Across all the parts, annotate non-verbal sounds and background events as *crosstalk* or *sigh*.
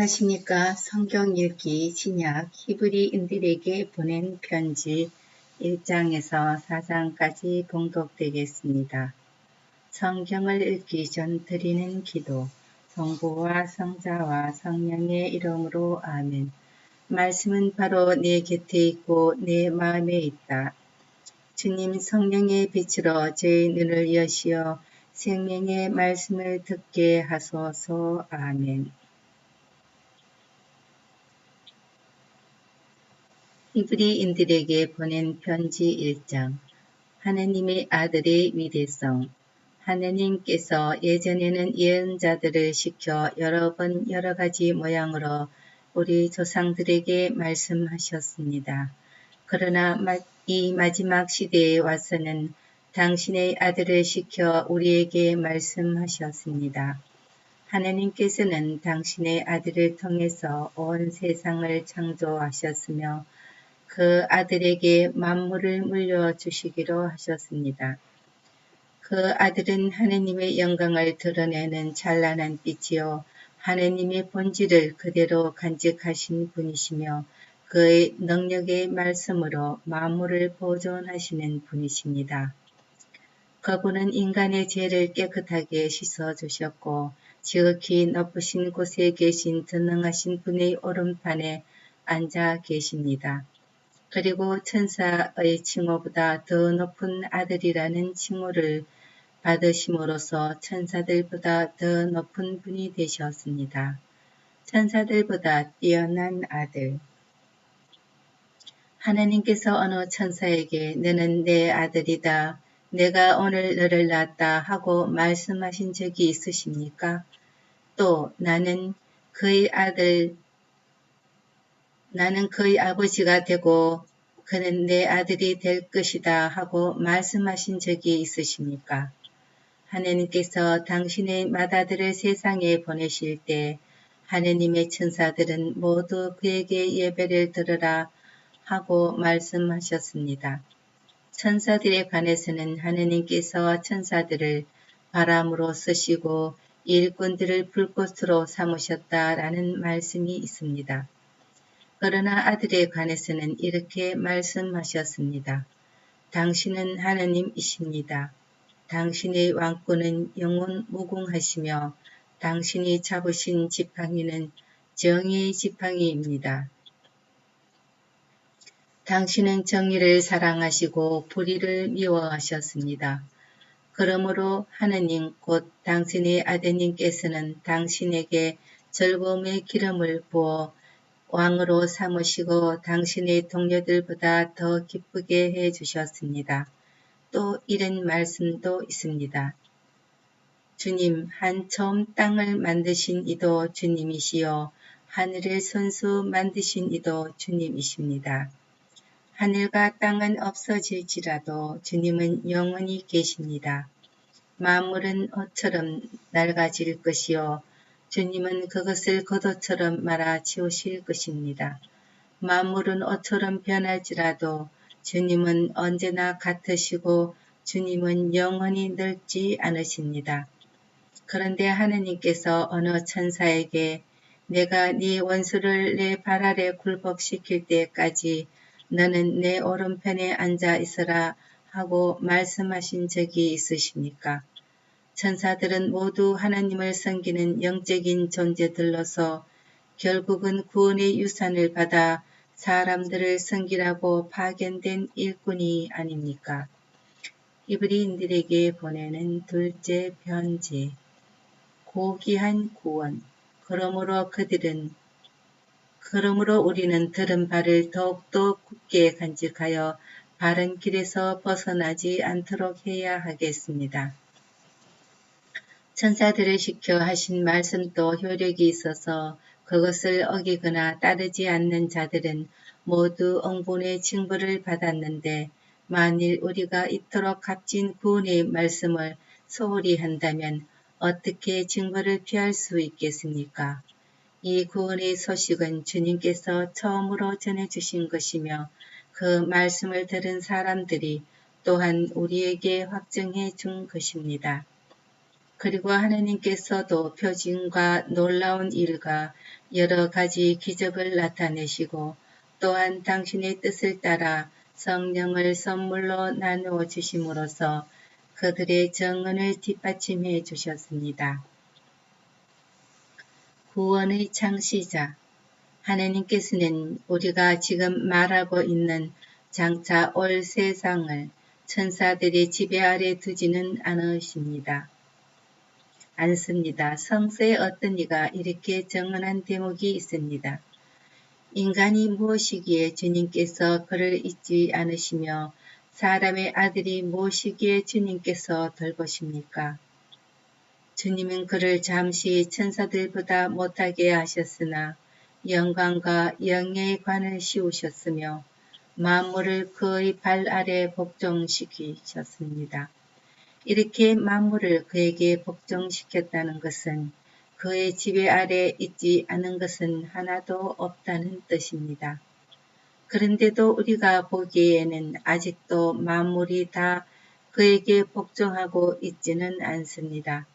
안녕하십니까. 성경 읽기 신약 히브리인들에게 보낸 편지 1장에서 4장까지 봉독되겠습니다. 성경을 읽기 전 드리는 기도, 성부와 성자와 성령의 이름으로 아멘. 말씀은 바로 내 곁에 있고 내 마음에 있다. 주님 성령의 빛으로 제 눈을 여시어 생명의 말씀을 듣게 하소서. 아멘. 히브리인들에게 보낸 편지 1장 하느님의 아들의 위대성 하느님께서 예전에는 예언자들을 시켜 여러 번 여러 가지 모양으로 우리 조상들에게 말씀하셨습니다. 그러나 이 마지막 시대에 와서는 당신의 아들을 시켜 우리에게 말씀하셨습니다. 하느님께서는 당신의 아들을 통해서 온 세상을 창조하셨으며 그 아들에게 만물을 물려주시기로 하셨습니다. 그 아들은 하느님의 영광을 드러내는 찬란한 빛이요 하느님의 본질을 그대로 간직하신 분이시며 그의 능력의 말씀으로 만물을 보존하시는 분이십니다. 그분은 인간의 죄를 깨끗하게 씻어 주셨고 지극히 높으신 곳에 계신 전능하신 분의 오른판에 앉아 계십니다. 그리고 천사의 칭호보다 더 높은 아들이라는 칭호를 받으심으로써 천사들보다 더 높은 분이 되셨습니다. 천사들보다 뛰어난 아들. 하나님께서 어느 천사에게 너는 내 아들이다. 내가 오늘 너를 낳았다 하고 말씀하신 적이 있으십니까? 또 나는 그의 아들 나는 그의 아버지가 되고 그는 내 아들이 될 것이다 하고 말씀하신 적이 있으십니까? 하느님께서 당신의 맏아들을 세상에 보내실 때 하느님의 천사들은 모두 그에게 예배를 들으라 하고 말씀하셨습니다. 천사들에 관해서는 하느님께서 천사들을 바람으로 쓰시고 일꾼들을 불꽃으로 삼으셨다라는 말씀이 있습니다. 그러나 아들에 관해서는 이렇게 말씀하셨습니다. 당신은 하느님이십니다. 당신의 왕권은 영원 무궁하시며 당신이 잡으신 지팡이는 정의의 지팡이입니다. 당신은 정의를 사랑하시고 불의를 미워하셨습니다. 그러므로 하느님 곧 당신의 아드님께서는 당신에게 즐거움의 기름을 부어 왕으로 삼으시고 당신의 동료들보다 더 기쁘게 해 주셨습니다. 또 이런 말씀도 있습니다. 주님, 한 처음 땅을 만드신 이도 주님이시요. 하늘을 손수 만드신 이도 주님이십니다. 하늘과 땅은 없어질지라도 주님은 영원히 계십니다. 만물은 옷처럼 낡아질 것이요. 주님은 그것을 겉옷처럼 말아 치우실 것입니다. 만물은 옷처럼 변할지라도 주님은 언제나 같으시고 주님은 영원히 늙지 않으십니다. 그런데 하느님께서 어느 천사에게 내가 네 원수를 내 발 아래 굴복시킬 때까지 너는 내 오른편에 앉아 있어라 하고 말씀하신 적이 있으십니까? 천사들은 모두 하나님을 섬기는 영적인 존재들로서 결국은 구원의 유산을 받아 사람들을 섬기라고 파견된 일꾼이 아닙니까? 히브리인들에게 보내는 둘째 편지. 고귀한 구원. 그러므로 그들은 그러므로 우리는 들은 바를 더욱더 굳게 간직하여 바른 길에서 벗어나지 않도록 해야 하겠습니다. 천사들을 시켜 하신 말씀도 효력이 있어서 그것을 어기거나 따르지 않는 자들은 모두 엉분의 징벌을 받았는데 만일 우리가 이토록 값진 구원의 말씀을 소홀히 한다면 어떻게 징벌을 피할 수 있겠습니까? 이 구원의 소식은 주님께서 처음으로 전해주신 것이며 그 말씀을 들은 사람들이 또한 우리에게 확정해 준 것입니다. 그리고 하나님께서 도 표징과 놀라운 일과 여러 가지 기적을 나타내시고 또한 당신의 뜻을 따라 성령을 선물로 나누어 주심으로써 그들의 정언을 뒷받침해 주셨습니다. 구원의 창시자 하나님께서는 우리가 지금 말하고 있는 장차 올 세상을 천사들의 지배 아래 두지는 않으십니다. 않습니다. 성서에 어떤 이가 이렇게 정언한 대목이 있습니다. 인간이 무엇이기에 주님께서 그를 잊지 않으시며 사람의 아들이 무엇이기에 주님께서 돌보십니까? 주님은 그를 잠시 천사들보다 못하게 하셨으나 영광과 영예의 관을 씌우셨으며 만물을 그의 발 아래 복종시키셨습니다. 이렇게 만물을 그에게 복종시켰다는 것은 그의 지배 아래 있지 않은 것은 하나도 없다는 뜻입니다. 그런데도 우리가 보기에는 아직도 만물이 다 그에게 복종하고 있지는 않습니다.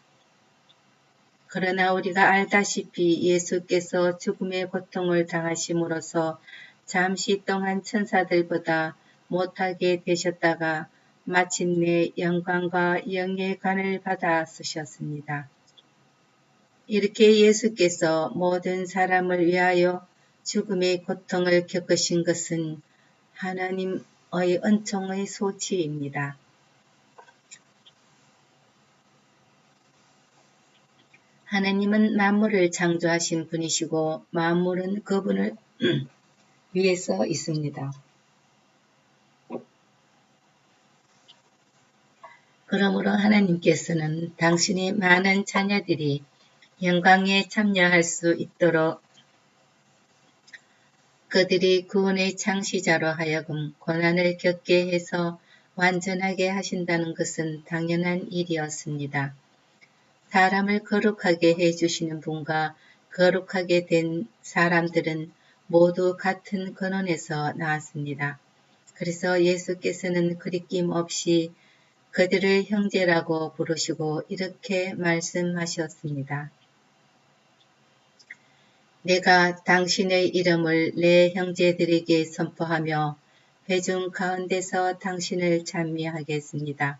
그러나 우리가 알다시피 예수께서 죽음의 고통을 당하심으로써 잠시 동안 천사들보다 못하게 되셨다가 마침내 영광과 영예의 관을 받아 쓰셨습니다. 이렇게 예수께서 모든 사람을 위하여 죽음의 고통을 겪으신 것은 하나님의 은총의 소치입니다. 하나님은 만물을 창조하신 분이시고 만물은 그분을 *clears throat* 위해서 있습니다. 그러므로 하나님께서는 당신의 많은 자녀들이 영광에 참여할 수 있도록 그들이 구원의 창시자로 하여금 고난을 겪게 해서 완전하게 하신다는 것은 당연한 일이었습니다. 사람을 거룩하게 해주시는 분과 거룩하게 된 사람들은 모두 같은 근원에서 나왔습니다. 그래서 예수께서는 그리낌 없이 그들을 형제라고 부르시고 이렇게 말씀하셨습니다. 내가 당신의 이름을 내 형제들에게 선포하며 회중 가운데서 당신을 찬미하겠습니다.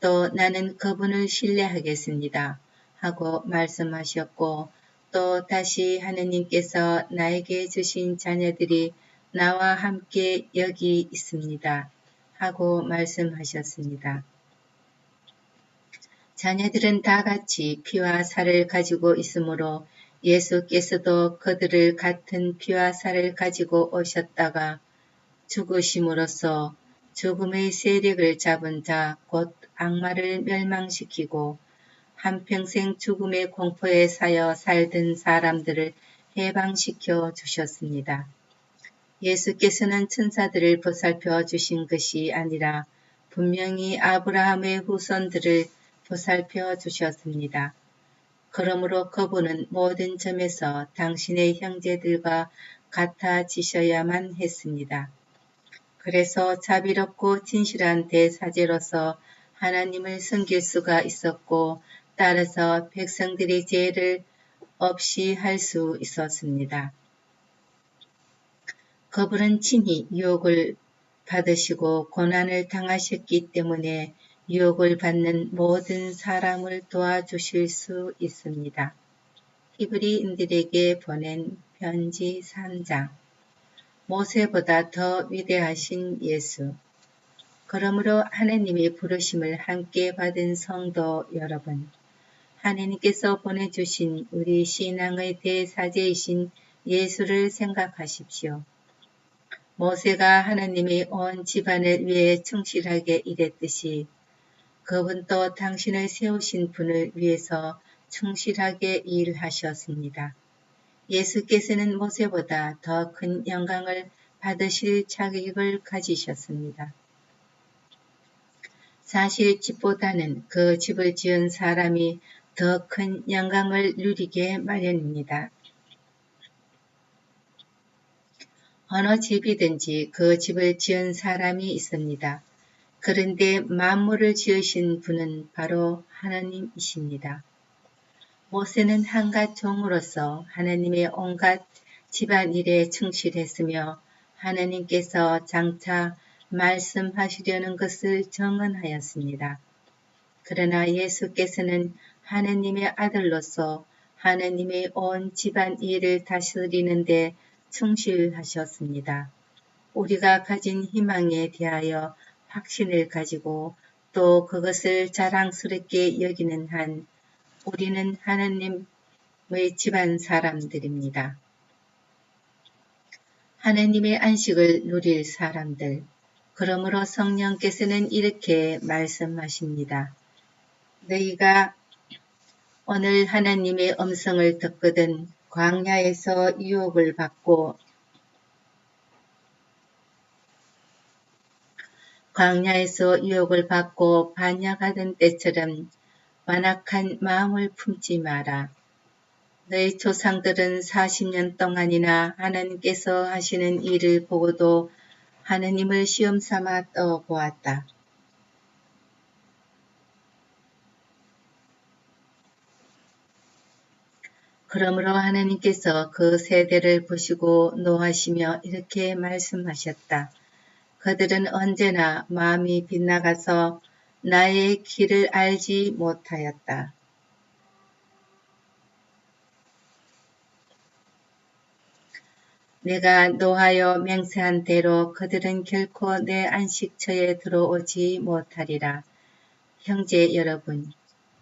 또 나는 그분을 신뢰하겠습니다. 하고 말씀하셨고 또 다시 하느님께서 나에게 주신 자녀들이 나와 함께 여기 있습니다. 하고 말씀하셨습니다. 자녀들은 다 같이 피와 살을 가지고 있으므로 예수께서도 그들을 같은 피와 살을 가지고 오셨다가 죽으심으로써 죽음의 세력을 잡은 자 곧 악마를 멸망시키고 한평생 죽음의 공포에 사여 살던 사람들을 해방시켜 주셨습니다. 예수께서는 천사들을 보살펴 주신 것이 아니라 분명히 아브라함의 후손들을 보살펴 주셨습니다. 그러므로 그분은 모든 점에서 당신의 형제들과 같아지셔야만 했습니다. 그래서 자비롭고 진실한 대사제로서 하나님을 섬길 수가 있었고 따라서 백성들의 죄를 없이 할 수 있었습니다. 그분은 친히 유혹을 받으시고 고난을 당하셨기 때문에 유혹을 받는 모든 사람을 도와주실 수 있습니다. 히브리인들에게 보낸 편지 3장 모세보다 더 위대하신 예수 그러므로 하나님의 부르심을 함께 받은 성도 여러분 하나님께서 보내주신 우리 신앙의 대사제이신 예수를 생각하십시오. 모세가 하나님의 온 집안을 위해 충실하게 일했듯이 그분 도 당신을 세우신 분을 위해서 충실하게 일하셨습니다. 예수께서는 모세보다 더 큰 영광을 받으실 자격을 가지셨습니다. 사실 집보다는 그 집을 지은 사람이 더 큰 영광을 누리게 마련입니다. 어느 집이든지 그 집을 지은 사람이 있습니다. 그런데 만물을 지으신 분은 바로 하나님이십니다. 모세는 한갓 종으로서 하나님의 온갖 집안 일에 충실했으며 하나님께서 장차 말씀하시려는 것을 정언하였습니다. 그러나 예수께서는 하나님의 아들로서 하나님의 온 집안 일을 다스리는데 충실하셨습니다. 우리가 가진 희망에 대하여 확신을 가지고 또 그것을 자랑스럽게 여기는 한 우리는 하나님의 집안 사람들입니다. 하나님의 안식을 누릴 사람들. 그러므로 성령께서는 이렇게 말씀하십니다. 너희가 오늘 하나님의 음성을 듣거든 광야에서 유혹을 받고 광야에서 유혹을 받고 반역하던 때처럼 완악한 마음을 품지 마라. 너희 조상들은 40년 동안이나 하나님께서 하시는 일을 보고도 하느님을 시험 삼아 떠보았다. 그러므로 하나님께서 그 세대를 보시고 노하시며 이렇게 말씀하셨다. 그들은 언제나 마음이 빗나가서 나의 길을 알지 못하였다. 내가 노하여 맹세한 대로 그들은 결코 내 안식처에 들어오지 못하리라. 형제 여러분,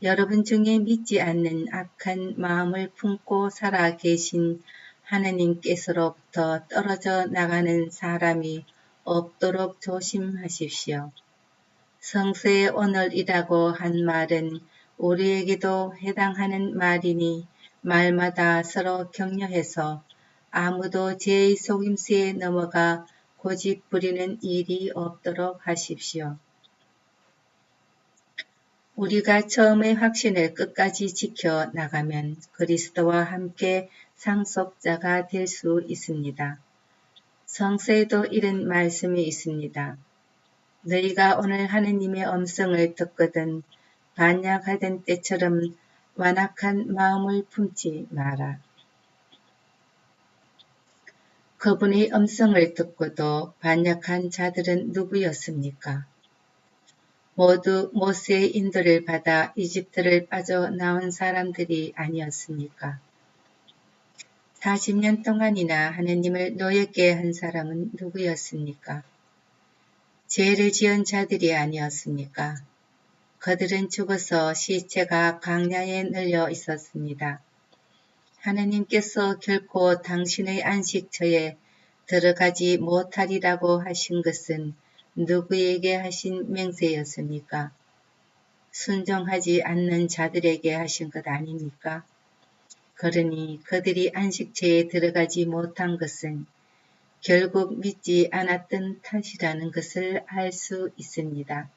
여러분 중에 믿지 않는 악한 마음을 품고 살아 계신 하나님께서로부터 떨어져 나가는 사람이 없도록 조심하십시오. 성세의 오늘이라고 한 말은 우리에게도 해당하는 말이니 말마다 서로 격려해서 아무도 제 속임수에 넘어가 고집 부리는 일이 없도록 하십시오. 우리가 처음의 확신을 끝까지 지켜 나가면 그리스도와 함께 상속자가 될 수 있습니다. 성서에도 이런 말씀이 있습니다. 너희가 오늘 하느님의 음성을 듣거든 반역하던 때처럼 완악한 마음을 품지 마라. 그분의 음성을 듣고도 반역한 자들은 누구였습니까? 모두 모세의 인도를 받아 이집트를 빠져나온 사람들이 아니었습니까? 40년 동안이나 하느님을 노엽게 한 사람은 누구였습니까? 죄를 지은 자들이 아니었습니까? 그들은 죽어서 시체가 강야에 널려 있었습니다. 하느님께서 결코 당신의 안식처에 들어가지 못하리라고 하신 것은 누구에게 하신 맹세였습니까? 순종하지 않는 자들에게 하신 것 아닙니까? 그러니 그들이 안식처에 들어가지 못한 것은 결국 믿지 않았던 탓이라는 것을 알 수 있습니다.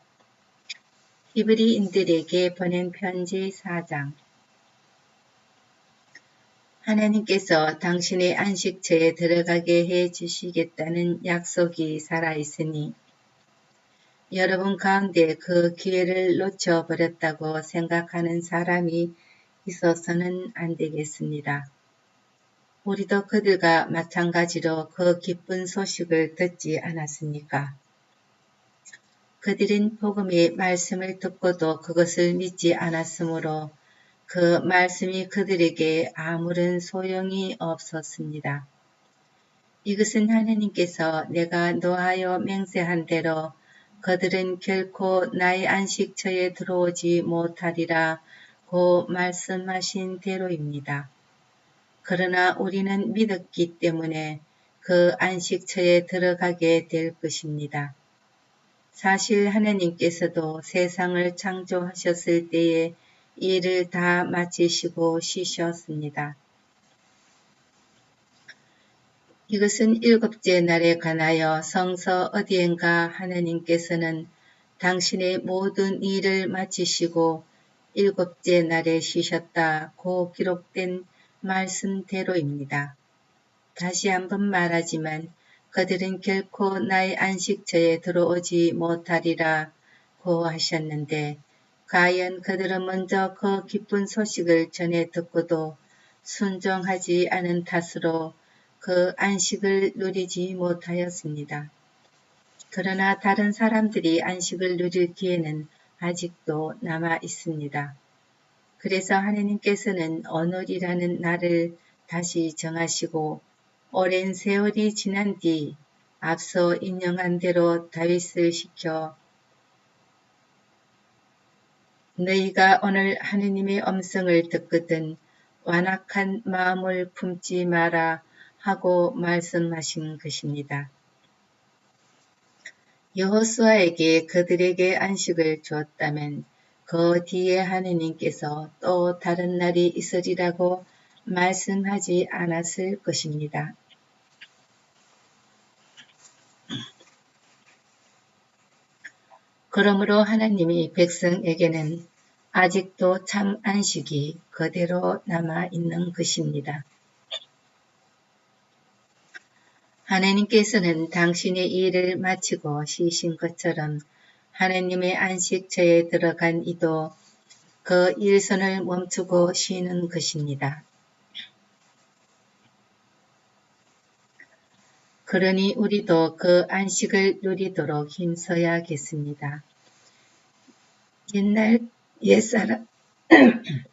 히브리인들에게 보낸 편지 4장 하나님께서 당신의 안식처에 들어가게 해 주시겠다는 약속이 살아있으니 여러분 가운데 그 기회를 놓쳐버렸다고 생각하는 사람이 있어서는 안 되겠습니다. 우리도 그들과 마찬가지로 그 기쁜 소식을 듣지 않았습니까? 그들은 복음의 말씀을 듣고도 그것을 믿지 않았으므로 그 말씀이 그들에게 아무런 소용이 없었습니다. 이것은 하나님께서 내가 노하여 맹세한 대로 그들은 결코 나의 안식처에 들어오지 못하리라 고 말씀하신 대로입니다. 그러나 우리는 믿었기 때문에 그 안식처에 들어가게 될 것입니다. 사실 하나님께서도 세상을 창조하셨을 때에 일을 다 마치시고 쉬셨습니다. 이것은 일곱째 날에 관하여 성서 어디엔가 하나님께서는 당신의 모든 일을 마치시고 일곱째 날에 쉬셨다고 기록된 말씀대로입니다. 다시 한번 말하지만 그들은 결코 나의 안식처에 들어오지 못하리라 고 하셨는데 과연 그들은 먼저 그 기쁜 소식을 전해 듣고도 순종하지 않은 탓으로 그 안식을 누리지 못하였습니다. 그러나 다른 사람들이 안식을 누릴 기회는 아직도 남아 있습니다. 그래서 하느님께서는 오늘이라는 날을 다시 정하시고 오랜 세월이 지난 뒤 앞서 인용한 대로 다윗을 시켜 너희가 오늘 하느님의 음성을 듣거든 완악한 마음을 품지 마라 하고 말씀하신 것입니다. 여호수아에게 그들에게 안식을 주었다면 그 뒤에 하느님께서 또 다른 날이 있으리라고 말씀하지 않았을 것입니다. 그러므로 하나님이 백성에게는 아직도 참 안식이 그대로 남아 있는 것입니다. 하나님께서는 당신의 일을 마치고 쉬신 것처럼 하나님의 안식처에 들어간 이도 그 일선을 멈추고 쉬는 것입니다. 그러니 우리도 그 안식을 누리도록 힘써야겠습니다. 옛날 옛사람, *clears throat*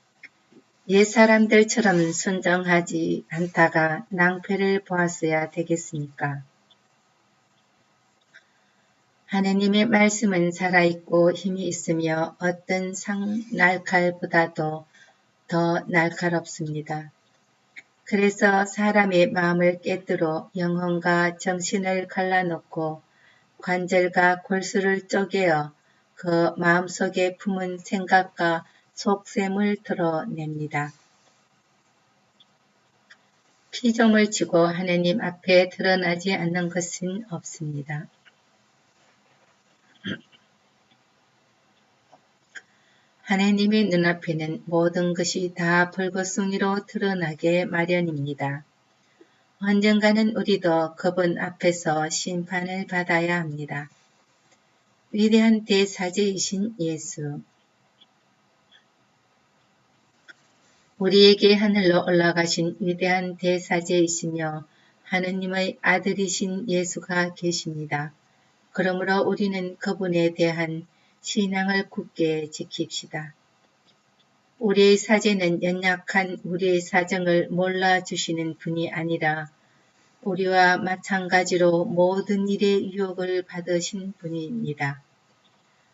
옛사람들처럼 순정하지 않다가 낭패를 보았어야 되겠습니까? 하느님의 말씀은 살아있고 힘이 있으며 어떤 상 날칼보다도 더 날카롭습니다. 그래서 사람의 마음을 깨뜨려 영혼과 정신을 갈라놓고 관절과 골수를 쪼개어 그 마음속에 품은 생각과 속셈을 드러냅니다. 피조물 치고 하느님 앞에 드러나지 않는 것은 없습니다. 하나님의 눈앞에는 모든 것이 다 불거숭이로 드러나게 마련입니다. 언젠가는 우리도 그분 앞에서 심판을 받아야 합니다. 위대한 대사제이신 예수. 우리에게 하늘로 올라가신 위대한 대사제이시며 하느님의 아들이신 예수가 계십니다. 그러므로 우리는 그분에 대한 신앙을 굳게 지킵시다. 우리의 사제는 연약한 우리의 사정을 몰라주시는 분이 아니라 우리와 마찬가지로 모든 일의 유혹을 받으신 분입니다.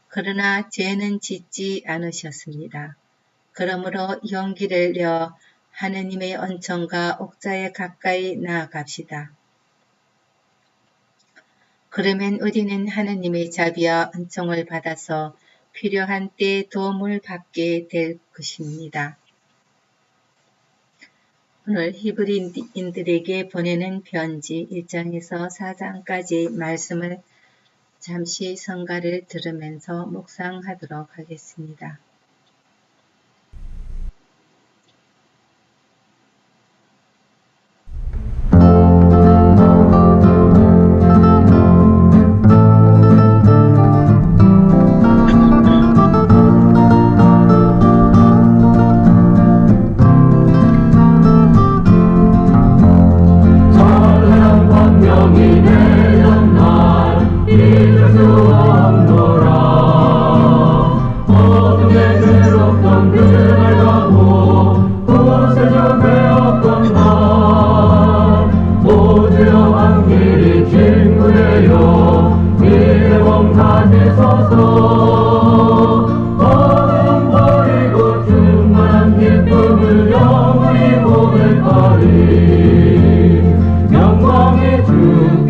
그러나 죄는 짓지 않으셨습니다. 그러므로 용기를 내 하느님의 언천과 옥자에 가까이 나아갑시다. 그러면 우리는 하느님의 자비와 은총을 받아서 필요한 때 도움을 받게 될 것입니다. 오늘 히브리인들에게 보내는 편지 1장에서 4장까지 말씀을 잠시 성가를 들으면서 묵상하도록 하겠습니다.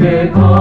te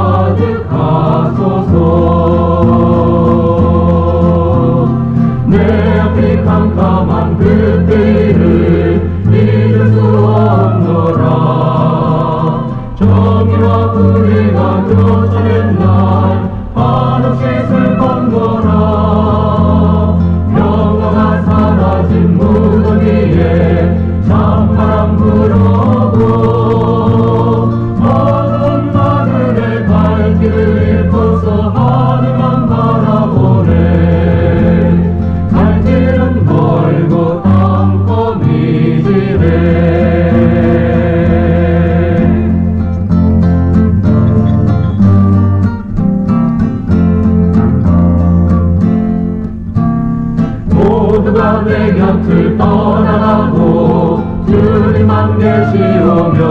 곁을 떠나가고 주님만 계시오면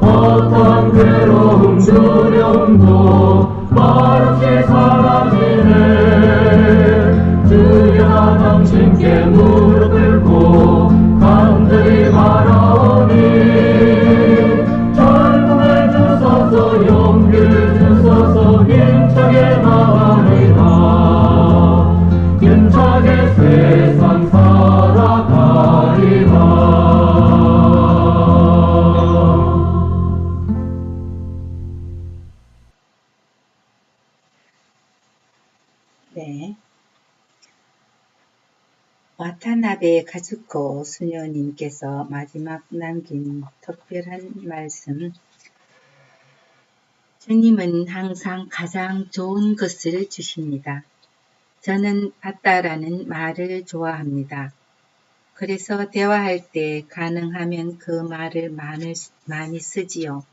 어떤 괴로움 두려움 와타나베 가즈코 수녀님께서 마지막 남긴 특별한 말씀. 주님은 항상 가장 좋은 것을 주십니다. 저는 받다라는 말을 좋아합니다. 그래서 대화할 때 가능하면 그 말을 많을, 많이 쓰지요.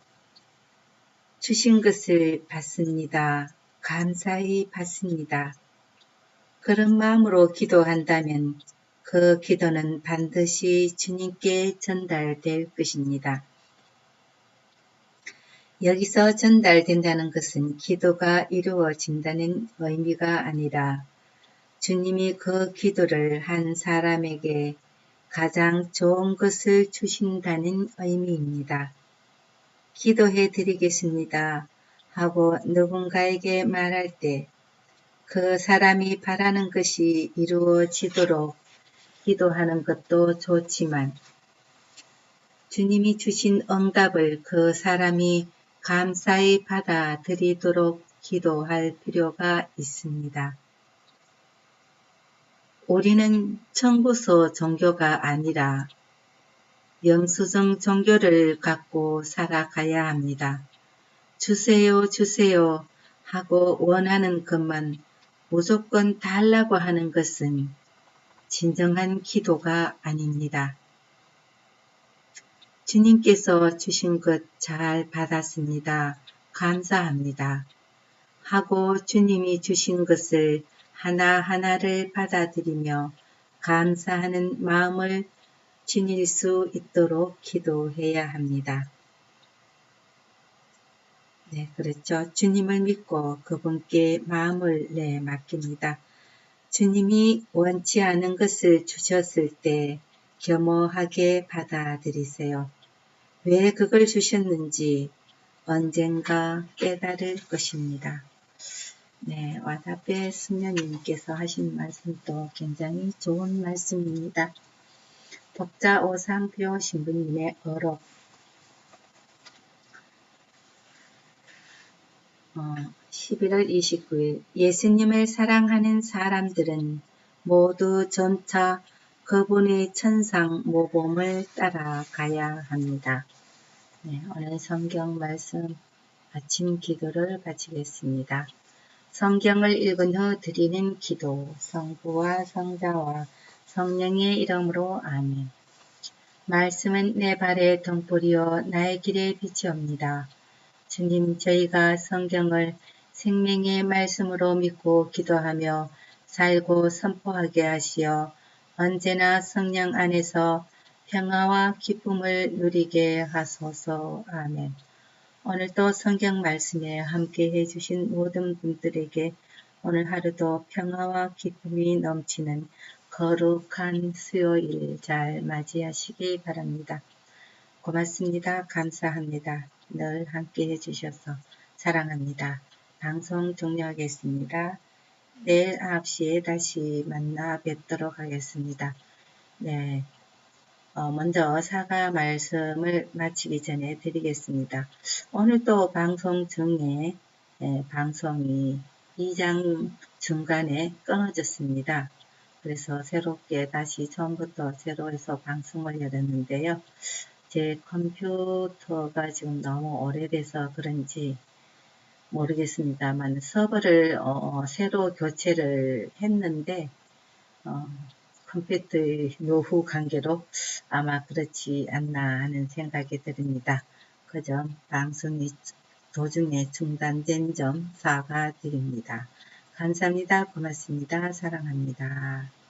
주신 것을 받습니다. 감사히 받습니다. 그런 마음으로 기도한다면 그 기도는 반드시 주님께 전달될 것입니다. 여기서 전달된다는 것은 기도가 이루어진다는 의미가 아니라 주님이 그 기도를 한 사람에게 가장 좋은 것을 주신다는 의미입니다. 기도해 드리겠습니다. 하고 누군가에게 말할 때 그 사람이 바라는 것이 이루어지도록 기도하는 것도 좋지만 주님이 주신 응답을 그 사람이 감사히 받아들이도록 기도할 필요가 있습니다. 우리는 청구서 종교가 아니라 영수증 종교를 갖고 살아가야 합니다. 주세요, 주세요 하고 원하는 것만 무조건 달라고 하는 것은 진정한 기도가 아닙니다. 주님께서 주신 것 잘 받았습니다. 감사합니다. 하고 주님이 주신 것을 하나하나를 받아들이며 감사하는 마음을 지닐 수 있도록 기도해야 합니다. 네, 그렇죠. 주님을 믿고 그분께 마음을 내 맡깁니다. 주님이 원치 않은 것을 주셨을 때 겸허하게 받아들이세요. 왜 그걸 주셨는지 언젠가 깨달을 것입니다. 네, 와다베 수녀님께서 하신 말씀도 굉장히 좋은 말씀입니다. 독자 오상표 신부님의 어록 어, 11월 29일 예수님을 사랑하는 사람들은 모두 점차 그분의 천상 모범을 따라가야 합니다. 네, 오늘 성경 말씀 아침 기도를 바치겠습니다. 성경을 읽은 후 드리는 기도, 성부와 성자와 성령의 이름으로 아멘. 말씀은 내 발의 등불이요 나의 길의 빛이옵니다. 주님, 저희가 성경을 생명의 말씀으로 믿고 기도하며 살고 선포하게 하시어 언제나 성령 안에서 평화와 기쁨을 누리게 하소서. 아멘. 오늘도 성경 말씀에 함께 해주신 모든 분들에게 오늘 하루도 평화와 기쁨이 넘치는 거룩한 수요일 잘 맞이하시기 바랍니다. 고맙습니다. 감사합니다. 늘 함께 해주셔서 사랑합니다. 방송 종료하겠습니다. 내일 9시에 다시 만나 뵙도록 하겠습니다. 네. 어, 먼저 사과 말씀을 마치기 전에 드리겠습니다. 오늘 또 방송 중에 예, 방송이 2장 중간에 끊어졌습니다. 그래서 새롭게 다시 처음부터 새로 해서 방송을 열었는데요. 제 컴퓨터가 지금 너무 오래돼서 그런지 모르겠습니다만 서버를 어, 새로 교체를 했는데 어, 컴퓨터의 노후 관계로 아마 그렇지 않나 하는 생각이 듭니다. 그 점 방송이 도중에 중단된 점 사과드립니다. 감사합니다. 고맙습니다. 사랑합니다.